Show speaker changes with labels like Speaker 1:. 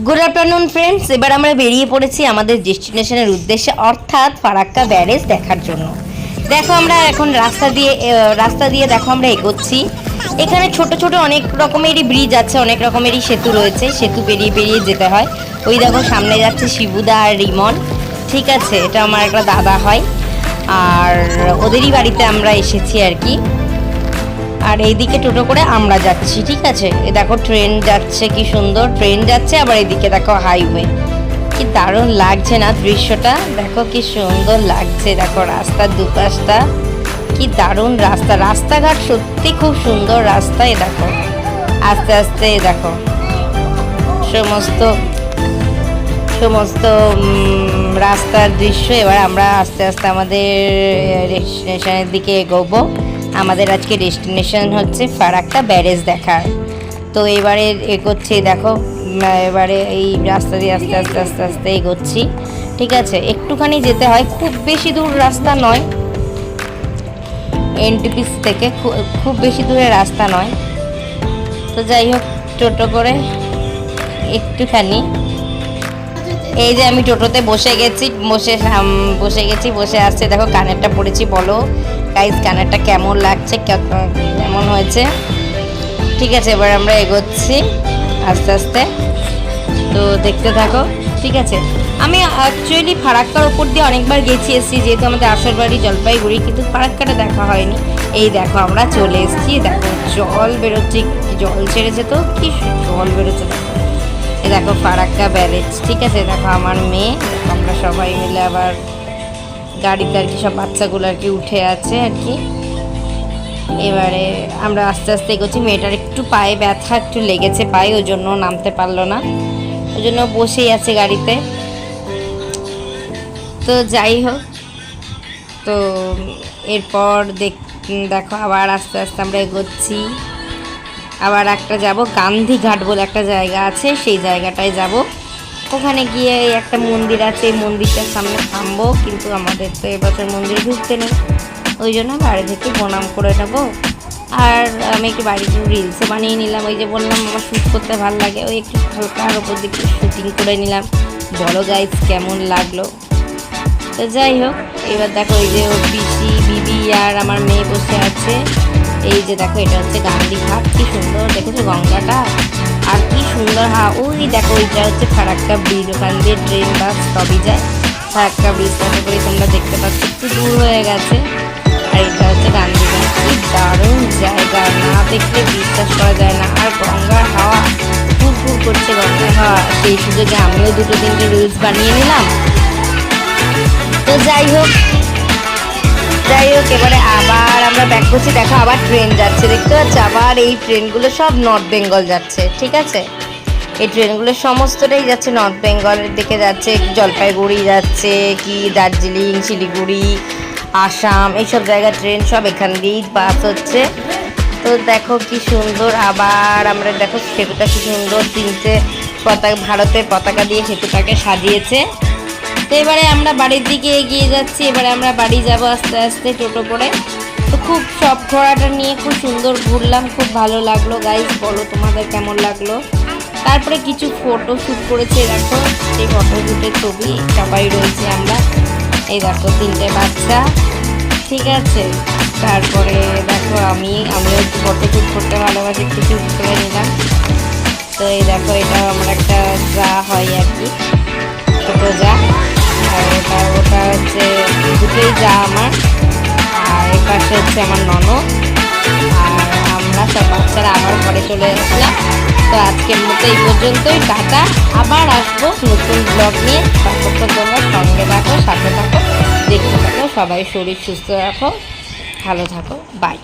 Speaker 1: Good afternoon friends এবার আমরা বেরিয়ে পড়েছি আমাদের ডেস্টিনেশনের উদ্দেশ্যে, অর্থাৎ ফারাক্কা ব্যারেজ দেখার জন্য। দেখো আমরা এখন রাস্তা দিয়ে রাস্তা দিয়ে দেখো আমরা এগোচ্ছি। এখানে ছোট ছোট অনেক রকমেরই ব্রিজ আছে, অনেক রকমেরই সেতু রয়েছে। সেতু পেরিয়ে পেরিয়ে যেতে হয়। ওই দেখো সামনে যাচ্ছে শিবুদা আর রিমন। ঠিক আছে, এটা আমার একটা দাদা হয়। আর ওদেরই বাড়িতে আমরা এসেছি আর কি। আর এইদিকে টোটো করে আমরা যাচ্ছি, ঠিক আছে? এ দেখো, ট্রেন যাচ্ছে, কি সুন্দর। ট্রেন যাচ্ছে, আবার এদিকে দেখো হাইওয়ে। কি দারুণ লাগছে না দৃশ্যটা? দেখো কি সুন্দর লাগছে, দেখো রাস্তার দুপাশটা। কি দারুণ রাস্তা। রাস্তাঘাট সত্যি খুব সুন্দর রাস্তা, এ দেখো। আস্তে আস্তে দেখো। সমস্ত সমস্ত রাস্তার দৃশ্য এবার আমরা আস্তে আস্তে আমাদের ডেস্টিনেশনের দিকে এগোবো। আমাদের আজকে ডেস্টিনেশন হচ্ছে ফারাক্কা ব্যারেজ দেখার। তো এবারে এগোচ্ছি, দেখো এবারে এই রাস্তা দিয়ে আস্তে আস্তে আস্তে আস্তে এগোচ্ছি, ঠিক আছে? একটুখানি যেতে হয়, খুব বেশি দূর রাস্তা নয়। এনটিপিস থেকে খুব বেশি দূরে রাস্তা নয়। তো যাই হোক, টোটো করে একটুখানি। এই যে আমি টোটোতে বসে গেছি, বসে বসে গেছি, বসে আসছে, দেখো, কানেরটা পড়েছি, বলো। গাইজ কানেরটা কেমন লাগছে? কেমন হয়েছে? ঠিক আছে, এবার আমরা এগোচ্ছি আস্তে আস্তে। তো দেখতে থাকো, ঠিক আছে। আমি অ্যাকচুয়ালি ফারাক্কার ওপর দিয়ে অনেকবার গেছি, এসেছি, যেহেতু আমাদের আসার বাড়ি জলপাইগুড়ি, কিন্তু ফারাক্কাটা দেখা হয়নি। এই দেখো, আমরা চলে এসেছি। দেখো, জল বেরোচ্ছে জল ছেড়েছে তো? কি জল বেরোচ্ছে, দেখো। এই দেখো, ফারাক্কা ব্যারেজ ঠিক আছে? দেখো, আমার মেয়ে আমরা সবাই মিলে আবার গাড়িতে আর কি, সব বাচ্চাগুলো আর কি উঠে আছে আর কি। এবারে আমরা আস্তে আস্তে এগোচ্ছি, মেয়েটার একটু পায়ে ব্যথা, একটু লেগেছে পায়ে, ওই জন্য নামতে পারল না। ওই জন্য বসেই আছে গাড়িতে। তো যাই হোক, তো এরপর দেখ, দেখো আবার আস্তে আস্তে আমরা এগোচ্ছি। আবার একটা যাব গান্ধীঘাট বলে একটা জায়গা আছে, সেই জায়গাটায় যাব। ওখানে গিয়ে একটা মন্দির আছে, এই মন্দিরটার সামনে থামবো, কিন্তু আমাদের তো এবছর মন্দিরে ঢুকতে নেই। ওই জন্য বাড়ি থেকে প্রণাম করে নেব। আর আমি একটু বাড়িতে রিলসও বানিয়ে নিলাম, ওই যে বললাম আমার শ্যুট করতে ভালো লাগে, ওই একটু হালকার ওপর দিকে শুটিং করে নিলাম। বলো গাইজ কেমন লাগল? তো যাই হোক, এবার দেখো এই যে পিসি, বিবি আর আমার মেয়ে বসে আছে। এই যে দেখো, এটা হচ্ছে গান্ধী ঘাট, কি সুন্দর, দেখেছ গঙ্গাটা? আর কি সুন্দর হা ওই দেখো ওইটা হচ্ছে ফারাক্কা ব্রিজ, ওখান দিয়ে ট্রেন বাস সবই যায়। ফারাক্কা ব্রিজ আশা করি তোমরা দেখতে পাচ্ছ, একটু দূর হয়ে গেছে। আর এটা হচ্ছে গান্ধী ঘাট কি দারুণ জায়গা, না দেখলে বিশ্বাস করা যায় না। আর গঙ্গার হাওয়া ফুর ফুর করছে গঙ্গার হাওয়া। সেই সুযোগে আমিও দুটো তিনটে রিলস বানিয়ে নিলাম। তো যাই হোক যাই হোক, এবারে আবার আমরা ব্যাক করছি। দেখো, আবার ট্রেন যাচ্ছে। দেখতে পাচ্ছ? আবার এই ট্রেনগুলো সব নর্থ বেঙ্গল যাচ্ছে, ঠিক আছে? এই ট্রেনগুলো সমস্তটাই যাচ্ছে নর্থ বেঙ্গলের দিকে যাচ্ছে। জলপাইগুড়ি যাচ্ছে, কি দার্জিলিং, শিলিগুড়ি, আসাম, এইসব জায়গার ট্রেন সব এখান দিয়েই বাস হচ্ছে। তো দেখো কি সুন্দর, আবার আমরা দেখো সেতুটা কি সুন্দর। তিনটে পতাকা, ভারতের পতাকা দিয়ে সেতুটাকে সাজিয়েছে। তো এবারে আমরা বাড়ির দিকে এগিয়ে যাচ্ছি। এবারে আমরা বাড়ি যাব আস্তে আস্তে টোটো করে। তো খুব সব ঘোড়াটা নিয়ে খুব সুন্দর ঘুরলাম, খুব ভালো লাগল। গাইজ বলো তোমাদের কেমন লাগল? তারপরে কিছু ফটো শ্যুট করেছে, দেখো, সেই ফটো শ্যুটের ছবি, সবাই রয়েছে আমরা। এই দেখো, তিনটে বাচ্চা। ঠিক আছে, তারপরে দেখো, আমি, আমিও একটু ফটো শ্যুট করতে ভালোবাসি, একটু শ্যুট করে নিলাম। তো এই দেখো এটা আমার একটা যা হয় আর কি। ছোটো যা। দুটোই যা আমার। আর এই পাশে হচ্ছে আমার ননদ। আর আমরা সব বাচ্চারা আবার ঘরে চলে এসেছিলাম তো আজকের মতো এই পর্যন্তই। টাটা। আবার আসব নতুন ব্লগ নিয়ে। ততক্ষণ তোমরা সঙ্গে থাকো, সাথে থাকো, দেখতে থাকো, সবাই শরীর সুস্থ রাখো, ভালো থাকো। বাই